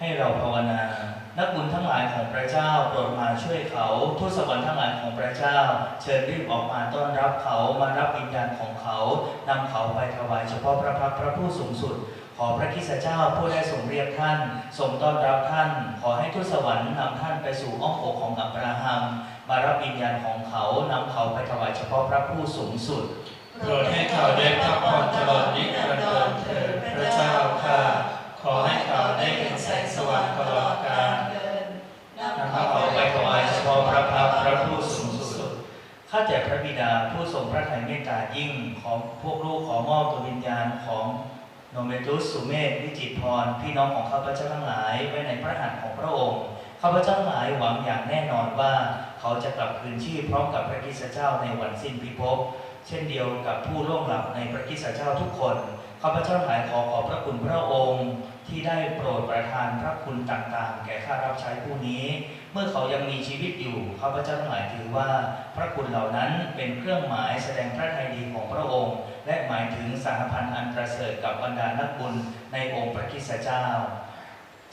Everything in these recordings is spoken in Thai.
ให้เราภาวนา นักบุญทั้งหลายของพระเจ้าโปรดมาช่วยเขาทูตสวรรค์ทั้งหลายของพระเจ้า เชิญรีบออกมาต้อนรับเขามารับวิญญาณของเขานำเขาไปถวายเฉพาะพระพักตร์พระผู้สูงสุดขอพระคิสเจ้าผู้ได้ทรงเรียกท่านทรงต้อนรับท่าน ขอให้ทูตสวรรค์นำท่านไปสู่อ้อมอกของอับราฮัม มารับวิญญาณของเขานำเขาไปถวายเฉพาะพระผู้สูงสุดโปรดให้เขาได้พักผ่อนตลอดนิรันดรเถิดพระเจ้าค่ะขอให้ ห็นแสว่างตลอดกาลนำเขาไปถวายเฉพาะพระพักตร์พระผู้สูงสุด ข้าแต่พระบิดาผู้ทรงพระทัยเมตตายิ่งของพวกลูกขอมอบดวงวิญญาณของโนเมตุสสุเมธวิจิตพร พี่น้องของข้าพเจ้าทั้งหลายไว้ในพระหัตถ์ของพระองค์ ข้าพเจ้าทั้งหลายหวังอย่างแน่นอนว่าเขาจะกลับคืนชีพพร้อมกับพระคริสเจ้าในวันสิ้นพิภพเช่นเดียวกับผู้ล่วงลับในพระคริสเจ้าทุกคน ข้าพเจ้าทั้งหลายขอขอ คุณพระองค์ที่ได้โปรดประทานพระคุณต่างๆ แก่ข้ารับใช้ผู้นี้ เมื่อเขายังมีชีวิตอยู่ข้าพเจ้าทั้งหลายถือว่า พระคุณเหล่านั้นเป็นเครื่องหมายแสดงพระทัยดีของพระองค์ และหมายถึงสหพันธ์อันประเสริฐกับบรรดานักบุญในองค์พระคิสเจ้า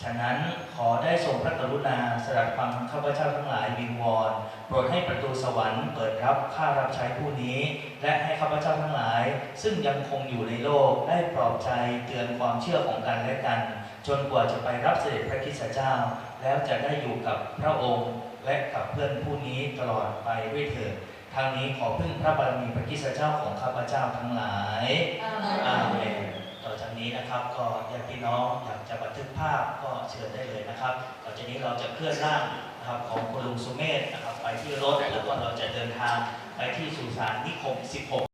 ฉะนั้นขอได้ทรงพระกรุณาสดับฟังข้าพเจ้าทั้งหลายวิงวอนโปรดให้ประตูสวรรค์เปิดรับข้ารับใช้ผู้นี้ และให้ข้าพเจ้าทั้งหลาย ซึ่งยังคงอยู่ในโลกได้ปลอบใจเตือนความเชื่อของกันและกัน จนกว่าจะไปรับเสด็จพระคริสตเจ้า แล้วจะได้อยู่กับพระองค์ และกับเพื่อนผู้นี้ตลอดไปด้วยเถิดทางนี้ขอพึ่งพระบารมีพระคริสตเจ้าของข้าพเจ้าทั้งหลายอาเมนต่อจาก นี้นะครับ ก็ญาติพี่น้องอยากจะบันทึกภาพก็เชิญได้เลยนะครับต่อจากนี้เราจะเคลื่อนร่างนะครับของคุณลุงสุเมธนะครับ ไปที่รถแล้วก็เราจะเดินทางไปที่สุสานนิคม 16